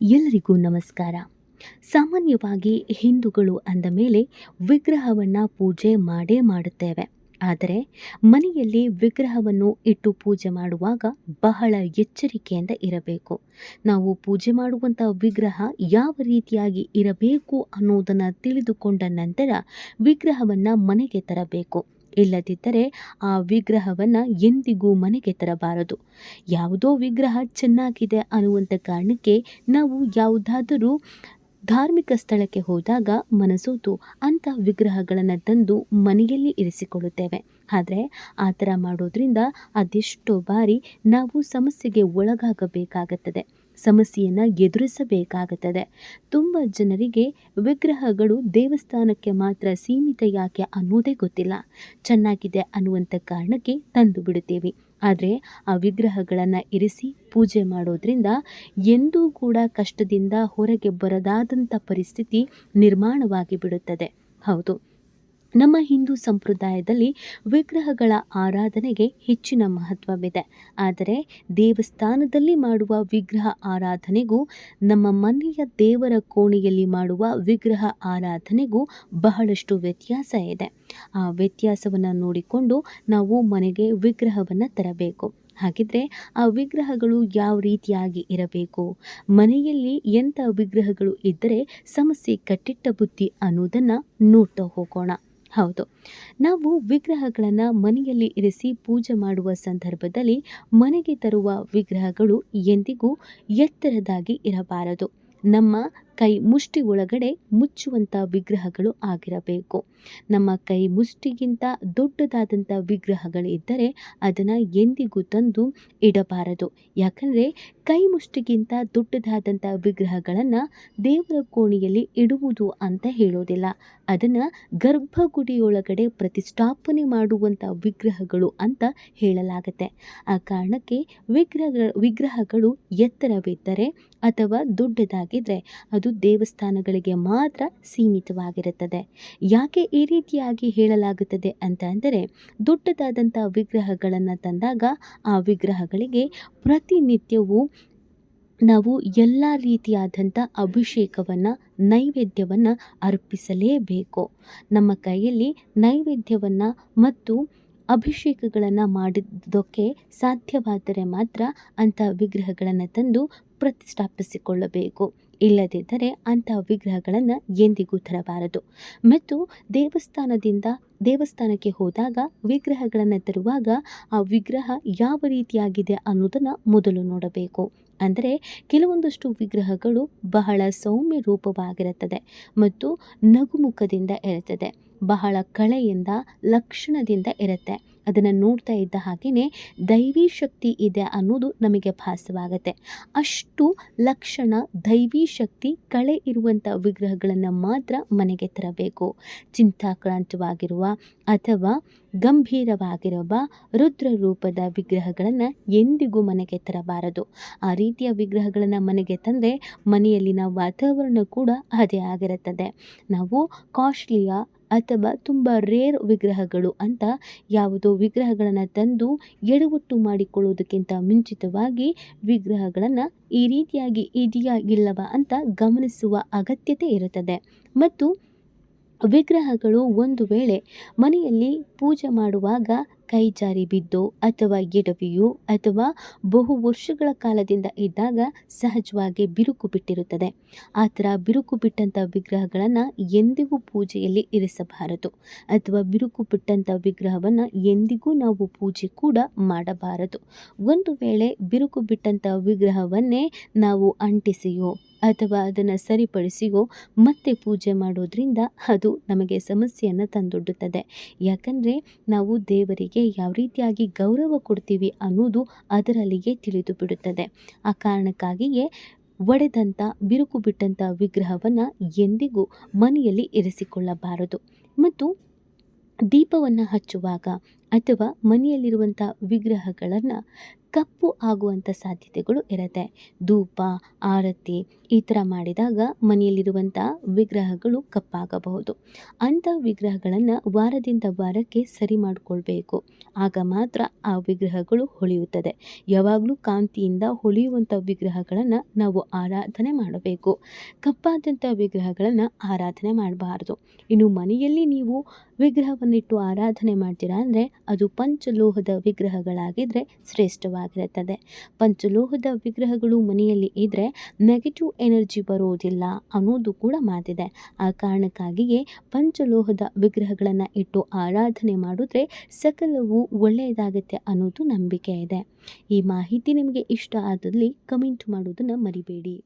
ಎಲ್ಲರಿಗೂ ನಮಸ್ಕಾರ. ಸಾಮಾನ್ಯವಾಗಿ ಹಿಂದೂಗಳು ಅಂದ ಮೇಲೆ ವಿಗ್ರಹವನ್ನು ಪೂಜೆ ಮಾಡೇ ಮಾಡುತ್ತೇವೆ. ಆದರೆ ಮನೆಯಲ್ಲಿ ವಿಗ್ರಹವನ್ನು ಇಟ್ಟು ಪೂಜೆ ಮಾಡುವಾಗ ಬಹಳ ಎಚ್ಚರಿಕೆಯಿಂದ ಇರಬೇಕು. ನಾವು ಪೂಜೆ ಮಾಡುವಂಥ ವಿಗ್ರಹ ಯಾವ ರೀತಿಯಾಗಿ ಇರಬೇಕು ಅನ್ನೋದನ್ನು ತಿಳಿದುಕೊಂಡ ನಂತರ ವಿಗ್ರಹವನ್ನು ಮನೆಗೆ ತರಬೇಕು. ಇಲ್ಲದಿದ್ದರೆ ಆ ವಿಗ್ರಹವನ್ನು ಎಂದಿಗೂ ಮನೆಗೆ ತರಬಾರದು. ಯಾವುದೋ ವಿಗ್ರಹ ಚೆನ್ನಾಗಿದೆ ಅನ್ನುವಂಥ ಕಾರಣಕ್ಕೆ ನಾವು ಯಾವುದಾದರೂ ಧಾರ್ಮಿಕ ಸ್ಥಳಕ್ಕೆ ಹೋದಾಗ ಮನಸೋತು ಅಂಥ ವಿಗ್ರಹಗಳನ್ನು ತಂದು ಮನೆಯಲ್ಲಿ ಇರಿಸಿಕೊಳ್ಳುತ್ತೇವೆ. ಆದರೆ ಆ ಥರ ಮಾಡೋದ್ರಿಂದ ಅದೆಷ್ಟೋ ಬಾರಿ ನಾವು ಸಮಸ್ಯೆಗೆ ಒಳಗಾಗಬೇಕಾಗುತ್ತದೆ. ಸಮಸ್ಯೆಯನ್ನು ಎದುರಿಸಬೇಕಾಗುತ್ತದೆ. ತುಂಬ ಜನರಿಗೆ ವಿಗ್ರಹಗಳು ದೇವಸ್ಥಾನಕ್ಕೆ ಮಾತ್ರ ಸೀಮಿತ ಯಾಕೆ ಅನ್ನೋದೇ ಗೊತ್ತಿಲ್ಲ. ಚೆನ್ನಾಗಿದೆ ಅನ್ನುವಂಥ ಕಾರಣಕ್ಕೆ ತಂದು ಬಿಡುತ್ತೇವೆ. ಆದರೆ ಆ ವಿಗ್ರಹಗಳನ್ನು ಇರಿಸಿ ಪೂಜೆ ಮಾಡೋದ್ರಿಂದ ಎಂದೂ ಕೂಡ ಕಷ್ಟದಿಂದ ಹೊರಗೆ ಬರದಾದಂಥ ಪರಿಸ್ಥಿತಿ ನಿರ್ಮಾಣವಾಗಿ ಬಿಡುತ್ತದೆ ಹೌದು. ನಮ್ಮ ಹಿಂದೂ ಸಂಪ್ರದಾಯದಲ್ಲಿ ವಿಗ್ರಹಗಳ ಆರಾಧನೆಗೆ ಹೆಚ್ಚಿನ ಮಹತ್ವವಿದೆ. ಆದರೆ ದೇವಸ್ಥಾನದಲ್ಲಿ ಮಾಡುವ ವಿಗ್ರಹ ಆರಾಧನೆಗೂ, ನಮ್ಮ ಮನೆಯ ದೇವರ ಕೋಣೆಯಲ್ಲಿ ಮಾಡುವ ವಿಗ್ರಹ ಆರಾಧನೆಗೂ ಬಹಳಷ್ಟು ವ್ಯತ್ಯಾಸ ಇದೆ. ಆ ವ್ಯತ್ಯಾಸವನ್ನು ನೋಡಿಕೊಂಡು ನಾವು ಮನೆಗೆ ವಿಗ್ರಹವನ್ನು ತರಬೇಕು. ಹಾಗಿದ್ರೆ ಆ ವಿಗ್ರಹಗಳು ಯಾವ ರೀತಿಯಾಗಿ ಇರಬೇಕು? ಮನೆಯಲ್ಲಿ ಎಂಥ ವಿಗ್ರಹಗಳು ಇದ್ದರೆ ಸಮಸ್ಯೆ ಕಟ್ಟಿಟ್ಟ ಬುದ್ಧಿ ಅನ್ನೋದನ್ನು ನೋಡ್ತಾ ಹೋಗೋಣ. ಹೌದು. ನಾವು ವಿಗ್ರಹಗಳನ್ನು ಮನೆಯಲ್ಲಿ ಇರಿಸಿ ಪೂಜೆ ಮಾಡುವ ಸಂದರ್ಭದಲ್ಲಿ ಮನೆಗೆ ತರುವ ವಿಗ್ರಹಗಳು ಎಂದಿಗೂ ಎತ್ತರದಾಗಿ ಇರಬಾರದು. ನಮ್ಮ ಕೈ ಮುಷ್ಟಿ ಒಳಗಡೆ ಮುಚ್ಚುವಂಥ ವಿಗ್ರಹಗಳು ಆಗಿರಬೇಕು. ನಮ್ಮ ಕೈ ಮುಷ್ಟಿಗಿಂತ ದೊಡ್ಡದಾದಂಥ ವಿಗ್ರಹಗಳಿದ್ದರೆ ಅದನ್ನು ಎಂದಿಗೂ ತಂದು ಇಡಬಾರದು. ಯಾಕಂದರೆ ಕೈ ಮುಷ್ಟಿಗಿಂತ ದೊಡ್ಡದಾದಂಥ ವಿಗ್ರಹಗಳನ್ನು ದೇವರ ಕೋಣೆಯಲ್ಲಿ ಇಡುವುದು ಅಂತ ಹೇಳೋದಿಲ್ಲ. ಅದನ್ನು ಗರ್ಭಗುಡಿಯೊಳಗಡೆ ಪ್ರತಿಷ್ಠಾಪನೆ ಮಾಡುವಂಥ ವಿಗ್ರಹಗಳು ಅಂತ ಹೇಳಲಾಗುತ್ತೆ. ಆ ಕಾರಣಕ್ಕೆ ವಿಗ್ರಹ, ವಿಗ್ರಹಗಳು ಎತ್ತರವಿದ್ದರೆ ಅಥವಾ ದೊಡ್ಡದಾಗಿದ್ದರೆ ಅದು ದೇವಸ್ಥಾನಗಳಿಗೆ ಮಾತ್ರ ಸೀಮಿತವಾಗಿರುತ್ತದೆ. ಯಾಕೆ ಈ ರೀತಿಯಾಗಿ ಹೇಳಲಾಗುತ್ತದೆ ಅಂತ ಅಂದರೆ, ದೊಡ್ಡದಾದಂಥ ವಿಗ್ರಹಗಳನ್ನು ತಂದಾಗ ಆ ವಿಗ್ರಹಗಳಿಗೆ ಪ್ರತಿನಿತ್ಯವೂ ನಾವು ಎಲ್ಲ ರೀತಿಯಾದಂಥ ಅಭಿಷೇಕವನ್ನು, ನೈವೇದ್ಯವನ್ನು ಅರ್ಪಿಸಲೇಬೇಕು. ನಮ್ಮ ಕೈಯಲ್ಲಿ ನೈವೇದ್ಯವನ್ನು ಮತ್ತು ಅಭಿಷೇಕಗಳನ್ನು ಮಾಡಿದ್ದಕ್ಕೆ ಸಾಧ್ಯವಾದರೆ ಮಾತ್ರ ಅಂಥ ವಿಗ್ರಹಗಳನ್ನು ತಂದು ಪ್ರತಿಷ್ಠಾಪಿಸಿಕೊಳ್ಳಬೇಕು. ಇಲ್ಲದಿದ್ದರೆ ಅಂಥ ವಿಗ್ರಹಗಳನ್ನು ಎಂದಿಗೂ ತರಬಾರದು. ಮತ್ತು ದೇವಸ್ಥಾನದಿಂದ, ದೇವಸ್ಥಾನಕ್ಕೆ ಹೋದಾಗ ವಿಗ್ರಹಗಳನ್ನು ತರುವಾಗ ಆ ವಿಗ್ರಹ ಯಾವ ರೀತಿಯಾಗಿದೆ ಅನ್ನೋದನ್ನು ಮೊದಲು ನೋಡಬೇಕು. ಅಂದರೆ ಕೆಲವೊಂದಷ್ಟು ವಿಗ್ರಹಗಳು ಬಹಳ ಸೌಮ್ಯ ರೂಪವಾಗಿರುತ್ತದೆ ಮತ್ತು ನಗುಮುಖದಿಂದ ಇರುತ್ತದೆ ಬಹಳ ಕಳೆಯಿಂದ, ಲಕ್ಷಣದಿಂದ ಇರುತ್ತೆ. ಅದನ್ನು ನೋಡ್ತಾ ಇದ್ದ ಹಾಗೆಯೇ ದೈವಿ ಶಕ್ತಿ ಇದೆ ಅನ್ನೋದು ನಮಗೆ ಭಾಸವಾಗುತ್ತೆ. ಅಷ್ಟು ಲಕ್ಷಣ, ದೈವಿ ಶಕ್ತಿ, ಕಳೆ ಇರುವಂಥ ವಿಗ್ರಹಗಳನ್ನು ಮಾತ್ರ ಮನೆಗೆ ತರಬೇಕು. ಚಿಂತಾಕ್ರಾಂತವಾಗಿರುವ ಅಥವಾ ಗಂಭೀರವಾಗಿರುವ ರುದ್ರ ರೂಪದ ವಿಗ್ರಹಗಳನ್ನು ಎಂದಿಗೂ ಮನೆಗೆ ತರಬಾರದು. ಆ ರೀತಿಯ ವಿಗ್ರಹಗಳನ್ನು ಮನೆಗೆ ತಂದರೆ ಮನೆಯಲ್ಲಿನ ವಾತಾವರಣ ಕೂಡ ಅದೇ ಆಗಿರುತ್ತದೆ. ನಾವು ಕಾಸ್ಟ್ಲಿಯ ಅಥವಾ ತುಂಬ ರೇರ್ ವಿಗ್ರಹಗಳು ಅಂತ ಯಾವುದೋ ವಿಗ್ರಹಗಳನ್ನು ತಂದು ಎಡವಟ್ಟು ಮಾಡಿಕೊಳ್ಳುವುದಕ್ಕಿಂತ ಮುಂಚಿತವಾಗಿ ವಿಗ್ರಹಗಳನ್ನು ಈ ರೀತಿಯಾಗಿ ಇದೆಯಾ ಇಲ್ಲವ ಅಂತ ಗಮನಿಸುವ ಅಗತ್ಯತೆ ಇರುತ್ತದೆ. ಮತ್ತು ವಿಗ್ರಹಗಳು ಒಂದು ವೇಳೆ ಮನೆಯಲ್ಲಿ ಪೂಜೆ ಮಾಡುವಾಗ ಕೈ ಜಾರಿ ಬಿದ್ದೋ ಅಥವಾ ಎಡವಿಯೋ ಅಥವಾ ಬಹು ವರ್ಷಗಳ ಕಾಲದಿಂದ ಇದ್ದಾಗ ಸಹಜವಾಗಿ ಬಿರುಕು ಬಿಟ್ಟಿರುತ್ತದೆ. ಆ ಥರ ಬಿರುಕು ಬಿಟ್ಟಂಥ ವಿಗ್ರಹಗಳನ್ನು ಎಂದಿಗೂ ಪೂಜೆಯಲ್ಲಿ ಇರಿಸಬಾರದು. ಅಥವಾ ಬಿರುಕು ಬಿಟ್ಟಂಥ ವಿಗ್ರಹವನ್ನು ಎಂದಿಗೂ ನಾವು ಪೂಜೆ ಕೂಡ ಮಾಡಬಾರದು. ಒಂದು ವೇಳೆ ಬಿರುಕು ಬಿಟ್ಟಂಥ ವಿಗ್ರಹವನ್ನೇ ನಾವು ಅಂಟಿಸಿಯೋ ಅಥವಾ ಅದನ್ನು ಸರಿಪಡಿಸಿಯೋ ಮತ್ತೆ ಪೂಜೆ ಮಾಡೋದ್ರಿಂದ ಅದು ನಮಗೆ ಸಮಸ್ಯೆಯನ್ನು ತಂದೊಡ್ಡುತ್ತದೆ. ಯಾಕಂದರೆ ನಾವು ದೇವರಿಗೆ ಯಾವ ರೀತಿಯಾಗಿ ಗೌರವ ಕೊಡ್ತೀವಿ ಅನ್ನೋದು ಅದರಲ್ಲಿಯೇ ತಿಳಿದು ಬಿಡುತ್ತದೆ. ಆ ಕಾರಣಕ್ಕಾಗಿಯೇ ಒಡೆದಂಥ ಬಿರುಕು ಬಿಟ್ಟಂಥ ವಿಗ್ರಹವನ್ನು ಎಂದಿಗೂ ಮನೆಯಲ್ಲಿ ಇರಿಸಿಕೊಳ್ಳಬಾರದು. ಮತ್ತು ದೀಪವನ್ನು ಹಚ್ಚುವಾಗ ಅಥವಾ ಮನೆಯಲ್ಲಿರುವಂಥ ವಿಗ್ರಹಗಳನ್ನು ಕಪ್ಪು ಆಗುವಂಥ ಸಾಧ್ಯತೆಗಳು ಇರುತ್ತೆ. ಧೂಪ, ಆರತಿ ಈ ಥರ ಮಾಡಿದಾಗ ಮನೆಯಲ್ಲಿರುವಂಥ ವಿಗ್ರಹಗಳು ಕಪ್ಪಾಗಬಹುದು. ಅಂಥ ವಿಗ್ರಹಗಳನ್ನು ವಾರದಿಂದ ವಾರಕ್ಕೆ ಸರಿ ಮಾಡಿಕೊಳ್ಬೇಕು. ಆಗ ಮಾತ್ರ ಆ ವಿಗ್ರಹಗಳು ಹೊಳೆಯುತ್ತದೆ. ಯಾವಾಗಲೂ ಕಾಂತಿಯಿಂದ ಹೊಳೆಯುವಂಥ ವಿಗ್ರಹಗಳನ್ನು ನಾವು ಆರಾಧನೆ ಮಾಡಬೇಕು. ಕಪ್ಪಾದಂಥ ವಿಗ್ರಹಗಳನ್ನು ಆರಾಧನೆ ಮಾಡಬಾರ್ದು. ಇನ್ನು ಮನೆಯಲ್ಲಿ ನೀವು ವಿಗ್ರಹವನ್ನಿಟ್ಟು ಆರಾಧನೆ ಮಾಡ್ತೀರಾ ಅಂದರೆ ಅದು ಪಂಚಲೋಹದ ವಿಗ್ರಹಗಳಾಗಿದ್ದರೆ ಶ್ರೇಷ್ಠವಾಗಿರುತ್ತದೆ. ಪಂಚಲೋಹದ ವಿಗ್ರಹಗಳು ಮನೆಯಲ್ಲಿ ಇದ್ದರೆ ನೆಗೆಟಿವ್ ಎನರ್ಜಿ ಬರೋದಿಲ್ಲ ಅನ್ನೋದು ಕೂಡ ಮಾತಿದೆ. ಆ ಕಾರಣಕ್ಕಾಗಿಯೇ ಪಂಚಲೋಹದ ವಿಗ್ರಹಗಳನ್ನು ಇಟ್ಟು ಆರಾಧನೆ ಮಾಡಿದ್ರೆ ಸಕಲವು ಒಳ್ಳೆಯದಾಗುತ್ತೆ ಅನ್ನೋದು ನಂಬಿಕೆ ಇದೆ. ಈ ಮಾಹಿತಿ ನಿಮಗೆ ಇಷ್ಟ ಆದಲ್ಲಿ ಕಮೆಂಟ್ ಮಾಡೋದನ್ನು ಮರಿಬೇಡಿ.